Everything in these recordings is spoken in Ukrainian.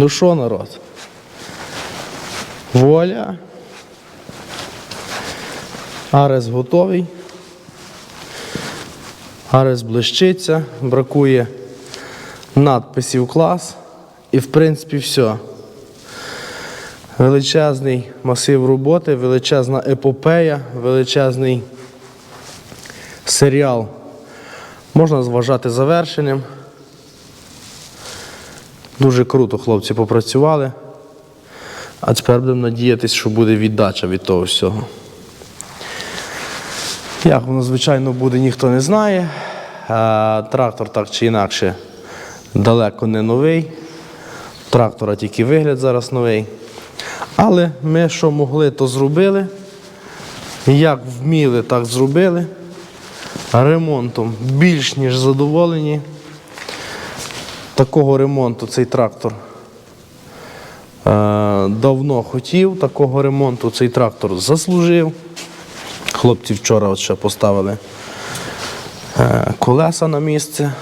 Ну що, народ? Воля. Арес готовий. Арес блищиться, бракує надписів клас. І в принципі все. Величезний масив роботи, величезна епопея, величезний серіал. Можна зважати завершенням. Дуже круто хлопці попрацювали. А тепер будемо надіятися, що буде віддача від того всього. Як воно, звичайно, буде, ніхто не знає. Трактор так чи інакше далеко не новий. Трактора тільки вигляд зараз новий. Але ми що могли, то зробили. Як вміли, так зробили. Ремонтом більш ніж задоволені. Такого ремонту цей трактор е, давно хотів. Такого ремонту цей трактор заслужив. Хлопці вчора от ще поставили е, колеса на місце.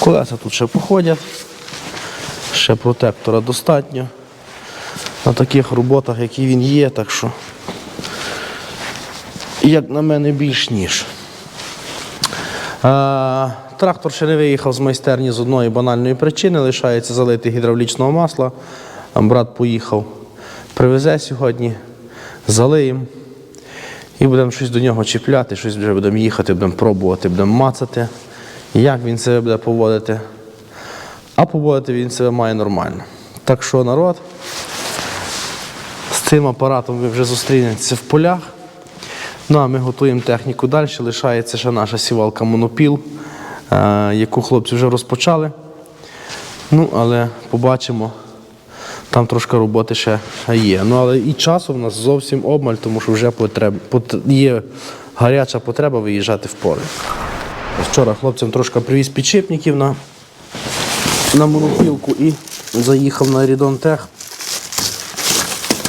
Колеса тут ще походять. Ще протектора достатньо. На таких роботах, які він є, так що, як на мене, більш ніж. Трактор ще не виїхав з майстерні з одної банальної причини, лишається залити гідравлічного масла. Брат поїхав, привезе сьогодні, залиємо і будемо щось до нього чіпляти, щось вже будемо їхати, будемо пробувати, будемо мацати, як він себе буде поводити. А поводити він себе має нормально. Так що народ, з цим апаратом ви вже зустрінетеся в полях. Ну а ми готуємо техніку далі. Лишається ще наша сівалка монопіл, яку хлопці вже розпочали. Ну, але побачимо. Там трошки роботи ще є. Ну, але і часу в нас зовсім обмаль, тому що вже потреб... пот- є гаряча потреба виїжджати в поле. Вчора хлопцям трошки привіз підшипників на, на монопілку і заїхав на Рідон Тех.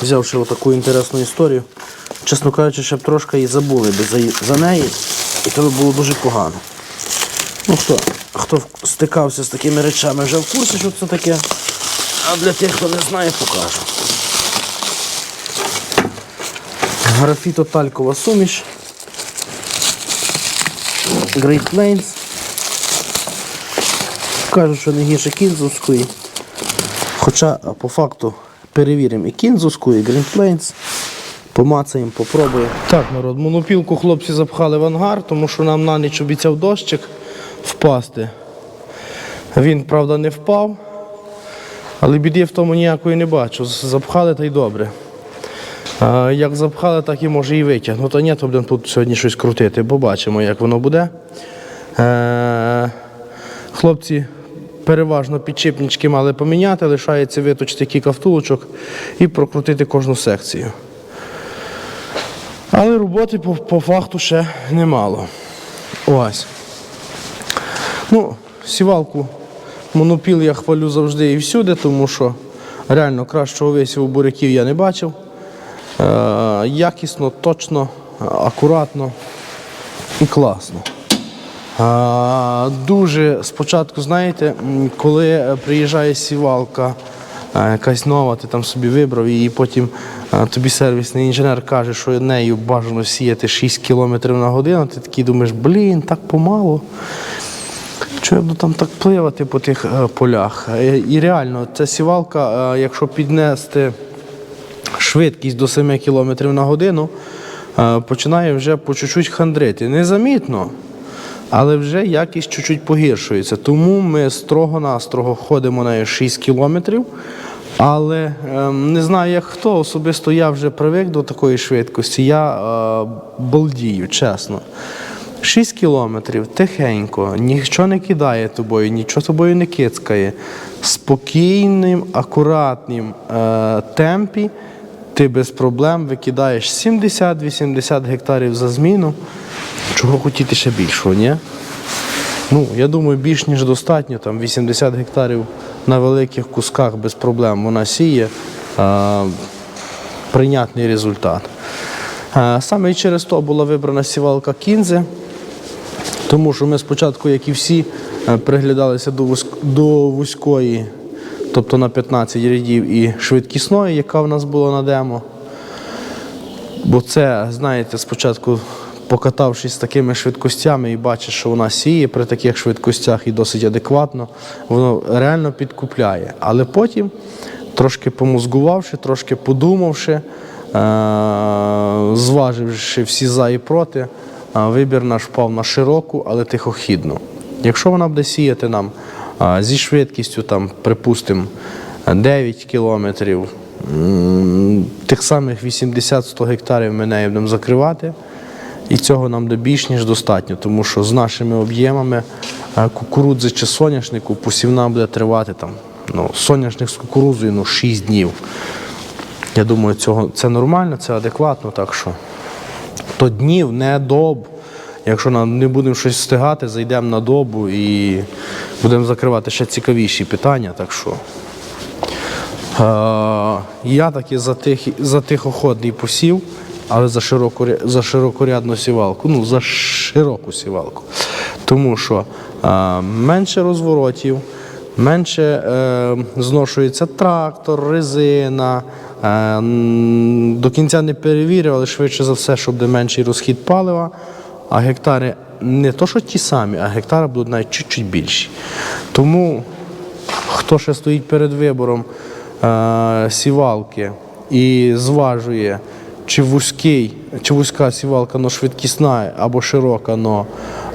Взявши отаку інтересну історію. Чесно кажучи, ще б трошки і забули би за, за неї, і то було дуже погано. Ну хто, хто стикався з такими речами, вже в курсі, що це таке. А для тих, хто не знає, покажу. Графіто-талькова суміш. Great Plains. Кажуть, що не гірше кінзовської. Хоча по факту перевіримо і кінзовську, і Green Plains. Помацаємо, попробуємо. Так, народ, монопілку хлопці запхали в ангар, тому що нам на ніч обіцяв дощик впасти. Він, правда, не впав, але біди в тому ніякої не бачу. Запхали та й добре. А, як запхали, так і може і витягнути. А ні, то будемо тут сьогодні щось крутити. Побачимо, як воно буде. Е, хлопці переважно підшипнички мали поміняти, лишається виточити кілька втулочок і прокрутити кожну секцію. Але роботи по, по факту ще немало. Ось. Ну, сівалку монопіл я хвалю завжди і всюди, тому що реально кращого висіву буряків я не бачив. Е, якісно, точно, акуратно і класно. А, дуже спочатку, знаєте, коли е, приїжджає сівалка, е, якась нова, ти там собі вибрав, і потім е, тобі сервісний інженер каже, що нею бажано сіяти 6 км на годину, ти такий думаєш, блін, так помало. Чого я буду там так пливати по тих е, полях? Е, І реально, ця сівалка, е, якщо піднести швидкість до 7 км на годину, починає вже по чуть-чуть хандрити. Незамітно, але вже якість чуть-чуть погіршується. Тому ми строго-настрого ходимо нею 6 кілометрів. Але е, не знаю, як хто, особисто я вже привик до такої швидкості. Я е, балдію, чесно. 6 кілометрів тихенько, нічого не кидає тобою, нічого тобою не кицкає. Спокійним, акуратним е, темпі ти без проблем викидаєш 70-80 гектарів за зміну. Чого хотіти ще більшого, ні? Ну, я думаю, більш ніж достатньо, там 80 гектарів на великих кусках без проблем вона сіє. Е, прийнятний результат. Е, Саме через то була вибрана сівалка кінзи, тому що ми спочатку, як і всі, е, приглядалися до, до вузької тобто на 15 рядів і швидкісної, яка в нас була на демо. Бо це, знаєте, спочатку покатавшись з такими швидкостями і бачиш, що вона сіє при таких швидкостях і досить адекватно, воно реально підкупляє. Але потім, трошки помозгувавши, трошки подумавши, е- зваживши всі за і проти, вибір наш впав на широку, але тихохідну. Якщо вона буде сіяти нам зі швидкістю, там, припустимо, 9 кілометрів, тих самих 80-100 гектарів ми нею будемо закривати. І цього нам буде більш ніж достатньо, тому що з нашими об'ємами кукурудзи чи соняшнику посівна буде тривати там, ну, соняшник з кукурудзою ну, 6 днів. Я думаю, цього, це нормально, це адекватно, так що то днів, не доб. Якщо нам не будемо щось встигати, зайдемо на добу і будемо закривати ще цікавіші питання. Так що Е, Я таки за, тих, за тихоходний посів, але за, широку, за широкорядну сівалку, ну за широку сівалку. Тому що е, менше розворотів, менше е, зношується трактор, резина. Е, м, до кінця не перевірив, але швидше за все, щоб буде менший розхід палива, а гектари не то, що ті самі, а гектари будуть навіть чуть-чуть більші. Тому хто ще стоїть перед вибором е, сівалки і зважує, чи вузький, чи вузька сівалка но швидкісна або широка, но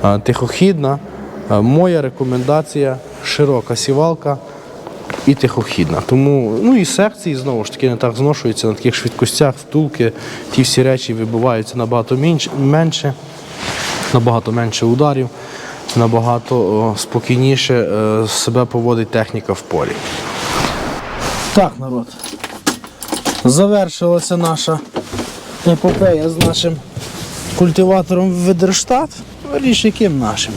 е, тихохідна, е, моя рекомендація широка сівалка і тихохідна. Тому, ну і секції знову ж таки не так зношуються на таких швидкостях, втулки, ті всі речі вибиваються набагато менше набагато менше ударів, набагато спокійніше е, себе поводить техніка в полі. Так, народ. Завершилася наша епопея з нашим культиватором Ведерштат. Виріш, яким нашим.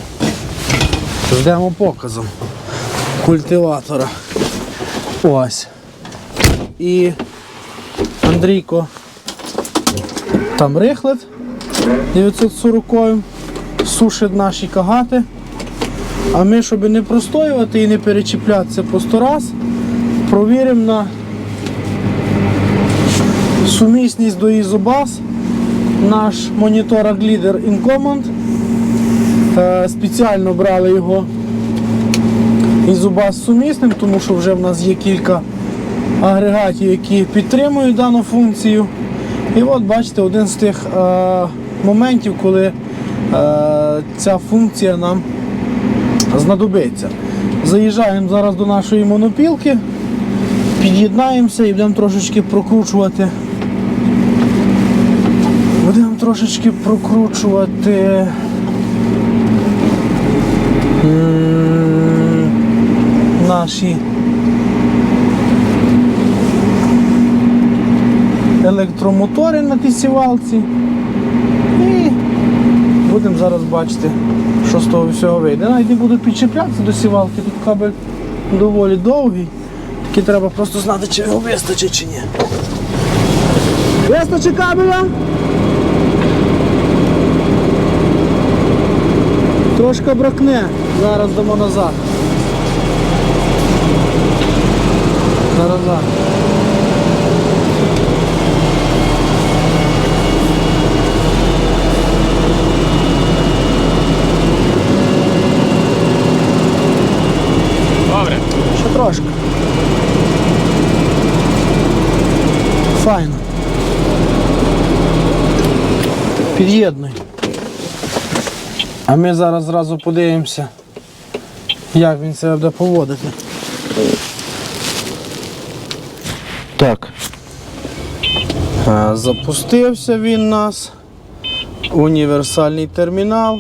Ждемо показом культиватора. Ось. І Андрійко там рихлет 940 сушить наші кагати. А ми, щоб не простоювати і не перечіплятися по сто раз, провіримо на сумісність до Ізобас. Наш монітор Глідер Incommand. Е, Спеціально брали його Ізобас сумісним, тому що вже в нас є кілька агрегатів, які підтримують дану функцію. І от бачите, один з тих е, моментів, коли е, ця функція нам знадобиться. Заїжджаємо зараз до нашої монопілки, під'єднаємося і будемо трошечки прокручувати. Будемо трошечки прокручувати. Наші електромотори на тій сівалці. І будемо зараз бачити, що з того всього вийде. Навіть не буду підчіплятися до сівалки, тут кабель доволі довгий. Тільки треба просто знати, чи його вистачить чи ні. Вистачить кабеля? Трошки бракне. Зараз дамо назад. Зараз. Добре. Ще трошки. Файно. Під'єднуй. А ми зараз зразу подивимося, як він себе буде поводити. Так. Запустився він у нас. Універсальний термінал.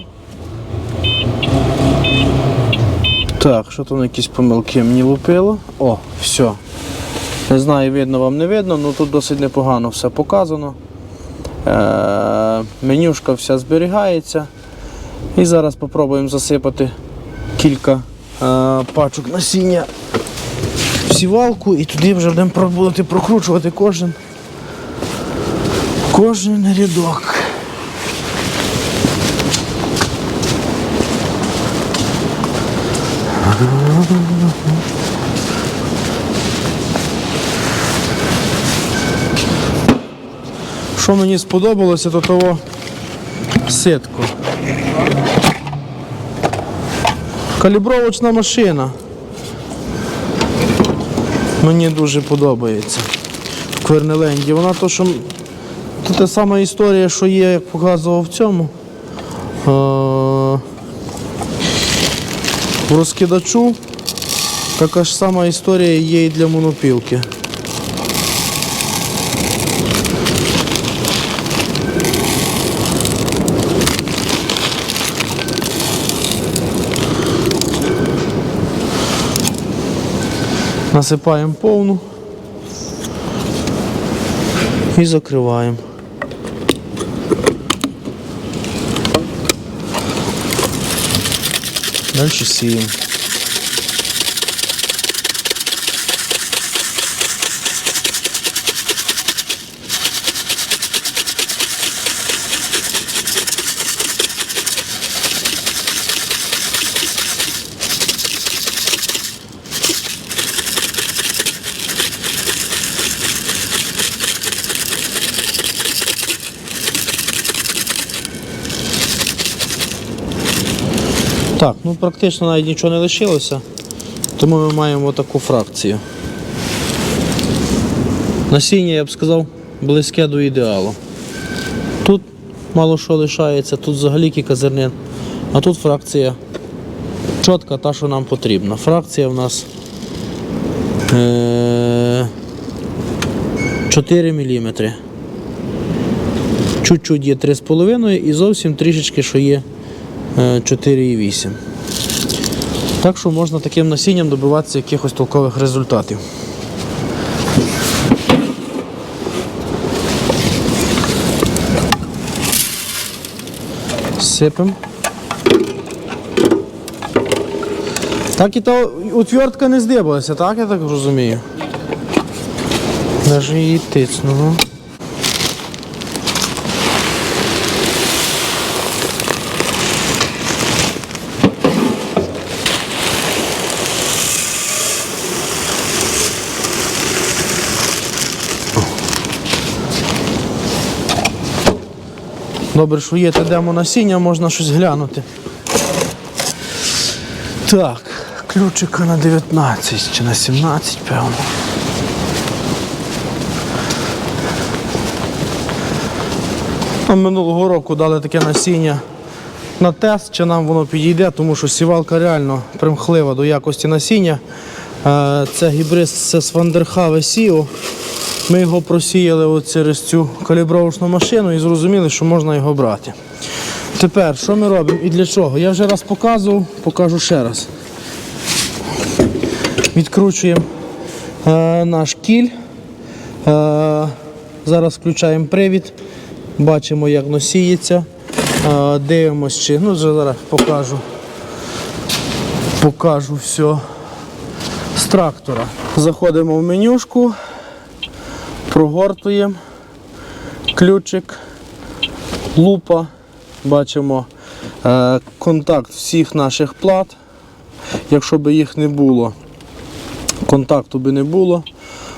Так, що там якісь помилки мені лупило? О, все. Не знаю, видно вам не видно, але тут досить непогано все показано. Е, менюшка вся зберігається. І зараз спробуємо засипати кілька е, пачок насіння сівалку і туди вже будемо пробувати прокручувати кожен кожен рядок. Що мені сподобалося, то того ситку. Калібровочна машина. Мені дуже подобається. В Квернеленді. Вона то, що. То та сама історія, що є, як показував в цьому. Е, В розкидачу така ж сама історія є і для монопілки. Насипаємо повну і закриваємо. Далі сіємо. Так, ну практично навіть нічого не лишилося, тому ми маємо таку фракцію. Насіння, я б сказав, близьке до ідеалу. Тут мало що лишається, тут взагалі кілька зернин, а тут фракція чітка та, що нам потрібна. Фракція в нас е- 4 мм. Чуть-чуть є 3,5 і зовсім трішечки, що є 4,8. Так що можна таким насінням добиватися якихось толкових результатів. Сипемо. Так і та утвертка не здибалася, так я так розумію? Даже її тиснуло. Добре, що є те демо насіння, можна щось глянути. Так, ключика на 19 чи на 17, певно. Нам минулого року дали таке насіння на тест, чи нам воно підійде, тому що сівалка реально примхлива до якості насіння. Е, Це гібрид з Вандерхаве Сіо. Ми його просіяли через цю калібровочну машину і зрозуміли, що можна його брати. Тепер, що ми робимо і для чого? Я вже раз показував, покажу ще раз. Відкручуємо е, наш кіль. Е, зараз включаємо привід, бачимо, як носіється. Е, дивимося, чи ну вже зараз покажу. Покажу все з трактора. Заходимо в менюшку, прогортуємо ключик, лупа, бачимо е, контакт всіх наших плат. Якщо б їх не було, контакту би не було.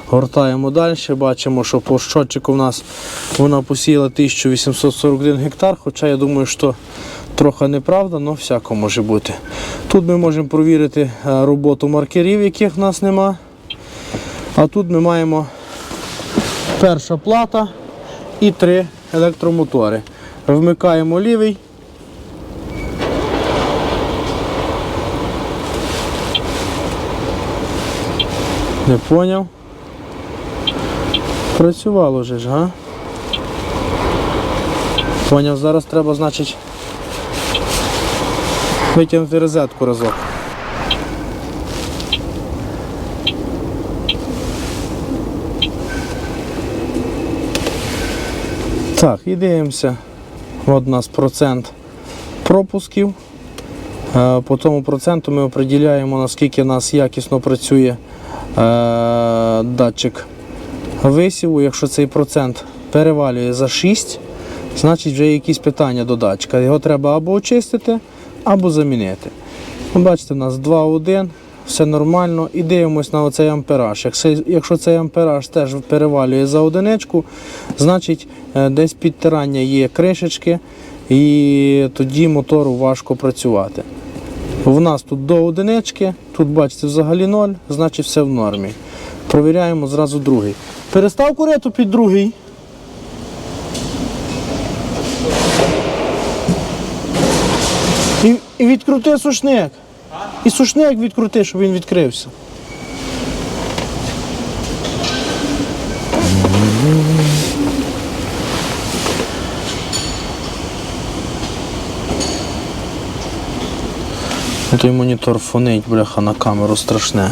Гортаємо далі, бачимо, що по щотчику в нас вона посіяла 1841 гектар, хоча я думаю, що трохи неправда, але всяко може бути. Тут ми можемо провірити е, роботу маркерів, яких в нас нема. А тут ми маємо перша плата і три електромотори. Вмикаємо лівий. Не поняв. Працювало же ж, га? Поняв, зараз треба, значить, витягнути розетку разок. Так, і дивимося. От у нас процент пропусків. Е, По тому проценту ми определяємо, наскільки у нас якісно працює е, датчик висіву. Якщо цей процент перевалює за 6, значить вже якісь питання до датчика. Його треба або очистити, або замінити. Ну, Бачите, у нас 2,1, все нормально. І дивимось на оцей ампераж. Якщо, цей ампераж теж перевалює за одиничку, значить е, десь підтирання є кришечки, і тоді мотору важко працювати. В нас тут до одинички, тут бачите взагалі ноль, значить все в нормі. Провіряємо зразу другий. Перестав курити під другий. І, і відкрути сушник. І сушник відкрути, щоб він відкрився. Ну, Той монітор фонить, бляха, на камеру страшне.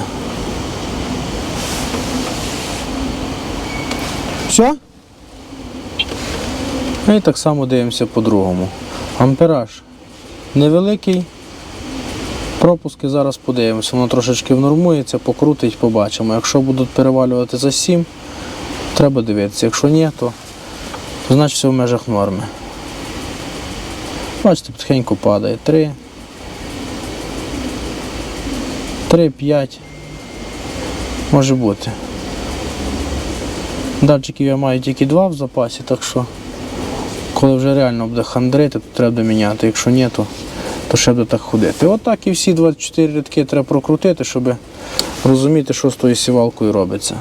Все? І так само дивимося по-другому. Ампераж невеликий. Пропуски зараз подивимося, воно трошечки внормується, покрутить, побачимо. Якщо будуть перевалювати за 7, треба дивитися. Якщо ні, то, значить все в межах норми. Бачите, потихеньку падає. 3. 3, 5. Може бути. Датчиків я маю тільки два в запасі, так що коли вже реально буде хандрити, то треба міняти. Якщо ні, то, то так ходити. Отак і всі 24 рядки треба прокрутити, щоб розуміти, що з тою сівалкою робиться.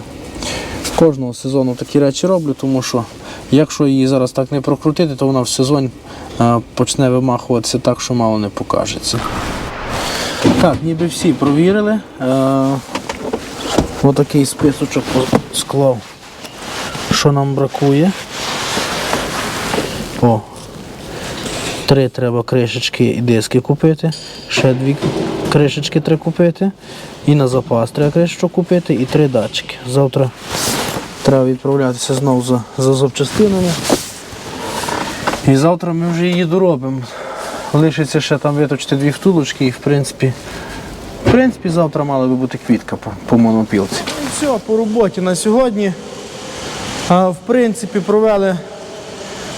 Кожного сезону такі речі роблю, тому що якщо її зараз так не прокрутити, то вона в сезон почне вимахуватися так, що мало не покажеться. Так, ніби всі провірили. Отакий списочок склав, що нам бракує. О, три треба кришечки і диски купити. Ще дві кришечки треба купити. І на запас треба кришечок купити і три датчики. Завтра треба відправлятися знову за, за запчастинами. І завтра ми вже її доробимо. Лишиться ще там виточити дві втулочки і в принципі, в принципі завтра мала би бути квітка по, по монопілці. І все, по роботі на сьогодні. А, в принципі, провели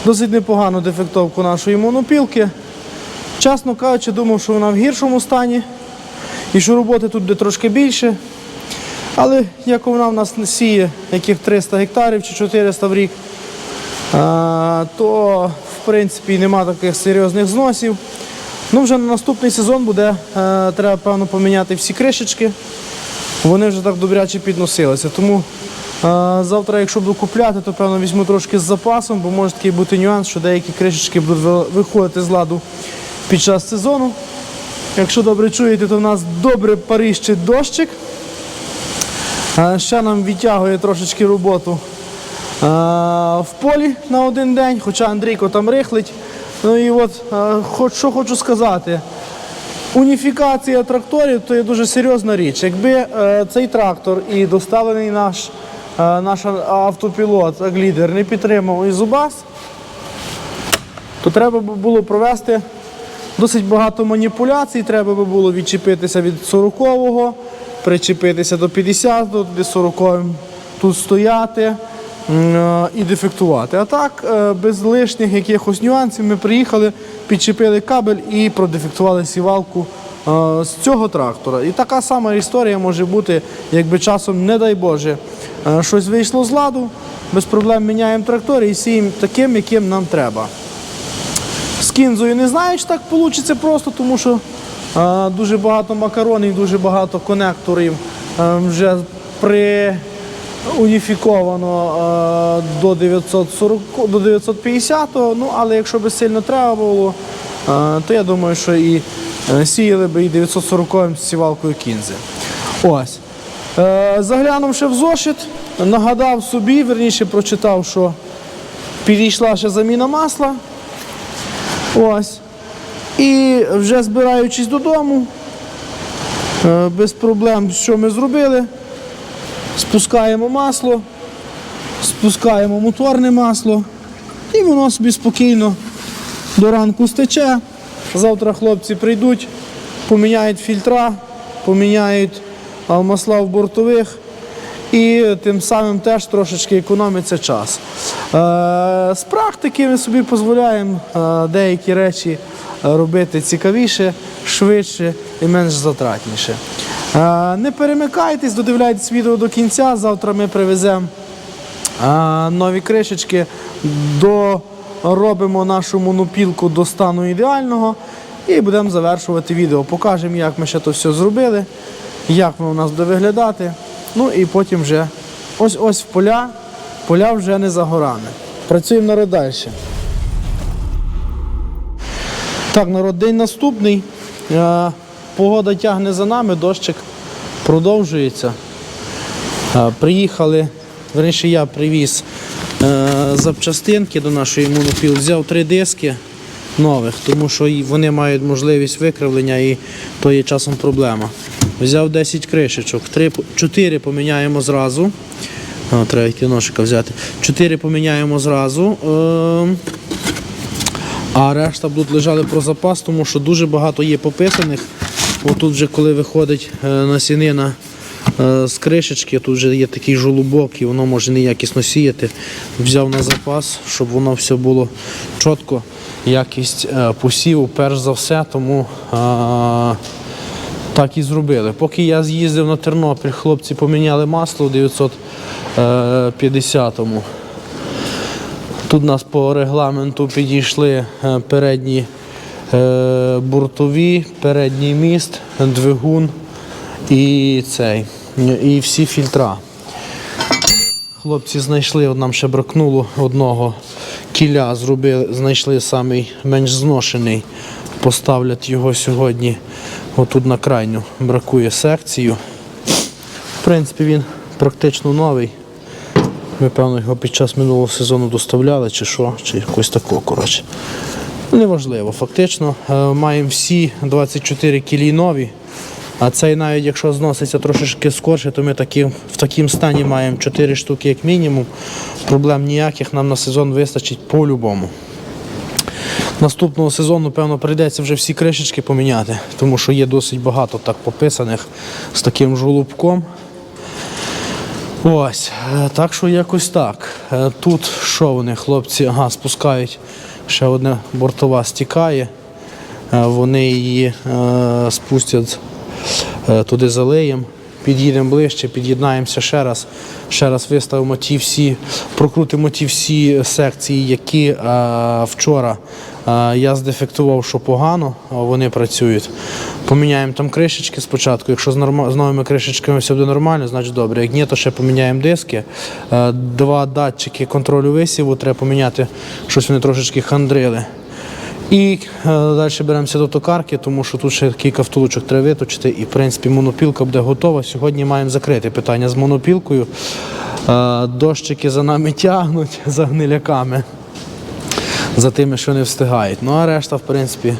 досить непогану дефектовку нашої монопілки. Чесно кажучи, думав, що вона в гіршому стані і що роботи тут буде трошки більше. Але як вона в нас сіє яких 300 гектарів чи 400 в рік, то в принципі нема таких серйозних зносів. Ну, вже на наступний сезон буде, е, треба певно поміняти всі кришечки. Вони вже так добряче підносилися. Тому завтра, якщо буду купляти, то певно візьму трошки з запасом, бо може такий бути нюанс, що деякі кришечки будуть виходити з ладу під час сезону. Якщо добре чуєте, то в нас добре паріщить дощик. Ще нам відтягує трошечки роботу в полі на один день, хоча Андрійко там рихлить. Ну і от що хочу сказати. Уніфікація тракторів то є дуже серйозна річ. Якби е, цей трактор і доставлений наш, наш автопілот, аглідер, не підтримав Ізубас, то треба було провести досить багато маніпуляцій. Треба було відчепитися від 40-го, причепитися до 50-го, туди 40-м тут стояти е, і дефектувати. А так, е, без лишніх якихось нюансів, ми приїхали, підчепили кабель і продефектували сівалку е, з цього трактора. І така сама історія може бути, якби часом, не дай Боже, е, щось вийшло з ладу, без проблем міняємо трактор і сіємо таким, яким нам треба. З кінзою не знаю, чи так вийде просто, тому що е, дуже багато макаронів, дуже багато конекторів е, вже при уніфіковано е, до 940, до 950, ну але якщо би сильно треба було, е, то я думаю, що і е, сіяли би і 940 з сівалкою кінзи. Ось. Е, заглянув в зошит, нагадав собі, верніше прочитав, що підійшла ще заміна масла. Ось. І вже збираючись додому, е, без проблем, що ми зробили, спускаємо масло, спускаємо моторне масло, і воно собі спокійно до ранку стече. Завтра хлопці прийдуть, поміняють фільтра, поміняють масла в бортових. І тим самим теж трошечки економиться час. Е, з практики ми собі дозволяємо е, деякі речі е, робити цікавіше, швидше і менш затратніше. Не перемикайтесь, додивляйтесь відео до кінця. Завтра ми привеземо нові кришечки, доробимо нашу монопілку до стану ідеального і будемо завершувати відео. Покажемо, як ми ще то все зробили, як воно у нас буде виглядати. Ну і потім вже ось ось в поля, поля вже не за горами. Працюємо народ далі. Так, народ, день наступний. Е, Погода тягне за нами, дощик продовжується. Е, Приїхали, верніше я привіз запчастинки до нашої монопіл, взяв три диски нових, тому що вони мають можливість викривлення і то є часом проблема. Взяв 10 кришечок, 3, 4 поміняємо зразу. А, треба йти взяти. 4 поміняємо зразу. Е, а решта будуть лежали про запас, тому що дуже багато є пописаних. Отут вже коли виходить е, насінина е, з кришечки, тут вже є такий жолубок і воно може неякісно сіяти. Взяв на запас, щоб воно все було чітко. Якість е, посіву, перш за все, тому е, так і зробили. Поки я з'їздив на Тернопіль, хлопці поміняли масло у 950-му. Тут у нас по регламенту підійшли е, передні е, бортові, передній міст, двигун і цей, і всі фільтра. Хлопці знайшли, от нам ще бракнуло одного кіля, зробили, знайшли самий менш зношений. Поставлять його сьогодні. Отут на крайню бракує секцію. В принципі, він практично новий. Ми, певно, його під час минулого сезону доставляли, чи що, чи якось такого, коротше. Неважливо. Фактично е, маємо всі 24 кілі нові. А цей навіть якщо зноситься трошечки скорше, то ми такі, в такому стані маємо 4 штуки як мінімум. Проблем ніяких нам на сезон вистачить по-любому. Наступного сезону, певно, прийдеться вже всі кришечки поміняти, тому що є досить багато так пописаних з таким жолубком. Ось, е, так що якось так. Е, Тут що вони, хлопці, ага, спускають, ще одна бортова стікає. Е, Вони її е, спустять туди залиєм. Під'їдемо ближче, під'єднаємося ще раз. Ще раз виставимо ті всі, прокрутимо ті всі секції, які е, вчора е, я здефектував, що погано, вони працюють. Поміняємо там кришечки спочатку. Якщо з, норма- з новими кришечками все буде нормально, значить добре. Як ні, то ще поміняємо диски. Е, Два датчики контролю висіву треба поміняти, щось вони трошечки хандрили. І е, далі беремося до токарки, тому що тут ще кілька втулочок треба виточити. І в принципі монопілка буде готова. Сьогодні маємо закрити питання з монопілкою. Е, дощики за нами тягнуть за гниляками, за тими, що не встигають. Ну а решта, в принципі,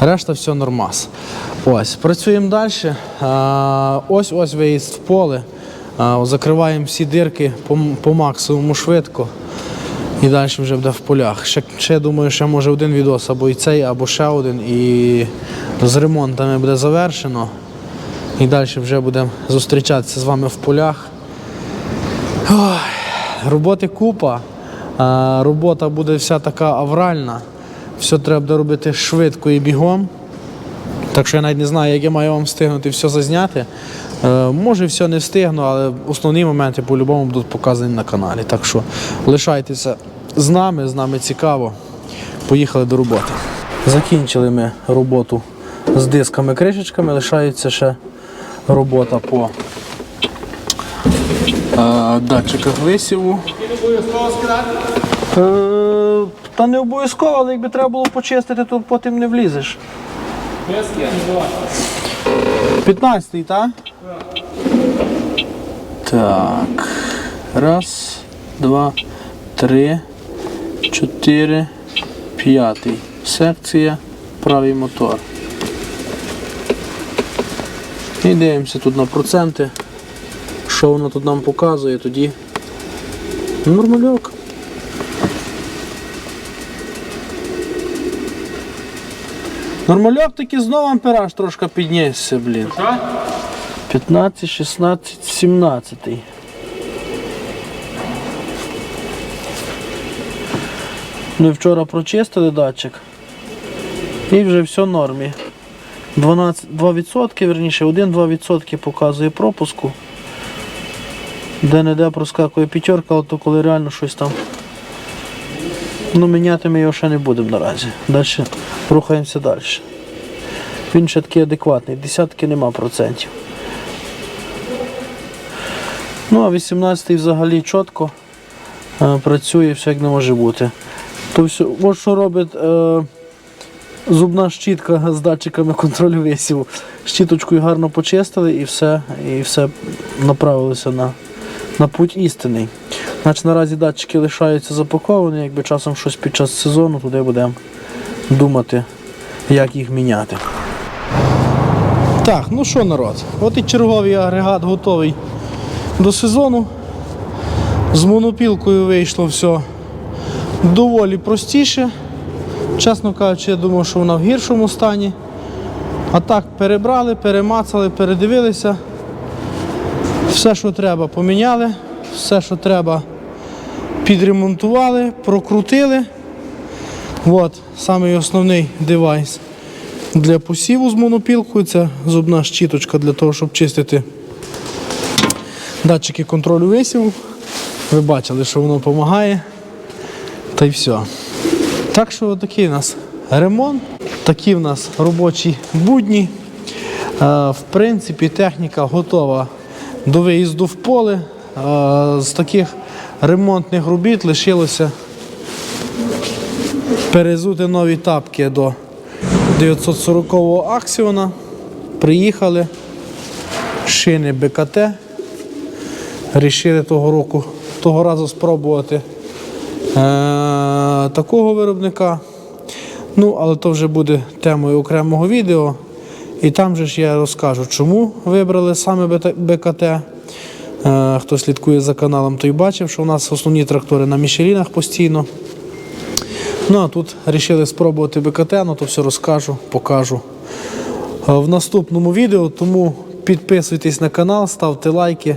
решта все нормас. Ось, працюємо далі. Е, ось ось виїзд в поле. Закриваємо всі дирки по, по максимуму швидко. І далі вже буде в полях. Ще, ще думаю, ще може один відос або і цей, або ще один. І з ремонтами буде завершено. І далі вже будемо зустрічатися з вами в полях. Ой, роботи купа. Робота буде вся така авральна. Все треба буде робити швидко і бігом. Так що я навіть не знаю, як я маю вам встигнути все зазняти. Е, може, все не встигну, але основні моменти по-любому будуть показані на каналі. Так що лишайтеся з нами, з нами цікаво. Поїхали до роботи. Закінчили ми роботу з дисками-кришечками, лишається ще робота по е, датчиках висіву. Е, Та не обов'язково, але якби треба було почистити, то потім не влізеш. 15-й, так? Так. Раз, два, три, чотири, п'ятий. Секція, правий мотор. І дивимося тут на проценти. Що воно тут нам показує, тоді нормальок. Нормальок таки знову ампераж трошки піднісся, блін. 15, 16, 17. Ми вчора прочистили датчик. І вже все в нормі. 12, 2%, верніше, 1-2% показує пропуску. Де-не-де проскакує п'ятерка, але то коли реально щось там. Ну, міняти ми його ще не будемо наразі. Далі рухаємося далі. Він ще такий адекватний, десятки нема процентів. Ну, а 18-й взагалі чітко е, працює, все як не може бути. То все, от що робить е, зубна щітка з датчиками контролю весів. Щіточкою гарно почистили і все, і все направилося на, на путь істинний. Значить, наразі датчики лишаються запаковані, якби часом щось під час сезону, туди будемо думати, як їх міняти. Так, ну що, народ, от і черговий агрегат готовий до сезону. З монопілкою вийшло все доволі простіше. Чесно кажучи, я думав, що вона в гіршому стані. А так перебрали, перемацали, передивилися. Все, що треба, поміняли, все, що треба, підремонтували, прокрутили. От, самий основний девайс для посіву з монопілкою. Це зубна щіточка для того, щоб чистити датчики контролю висіву. Ви бачили, що воно допомагає. Та й все. Так що такий у нас ремонт, такі в нас робочі будні. Е, В принципі, техніка готова до виїзду в поле. Е, З таких ремонтних робіт лишилося перезути нові тапки до 940-го аксіона. Приїхали. Шини БКТ. Рішили того року, того разу спробувати е, такого виробника. Ну, але то вже буде темою окремого відео. І там же ж я розкажу, чому вибрали саме БКТ. Е, хто слідкує за каналом, той бачив, що у нас основні трактори на Мішелінах постійно. Ну а тут вирішили спробувати БКТ, ну то все розкажу, покажу е, в наступному відео. Тому підписуйтесь на канал, ставте лайки.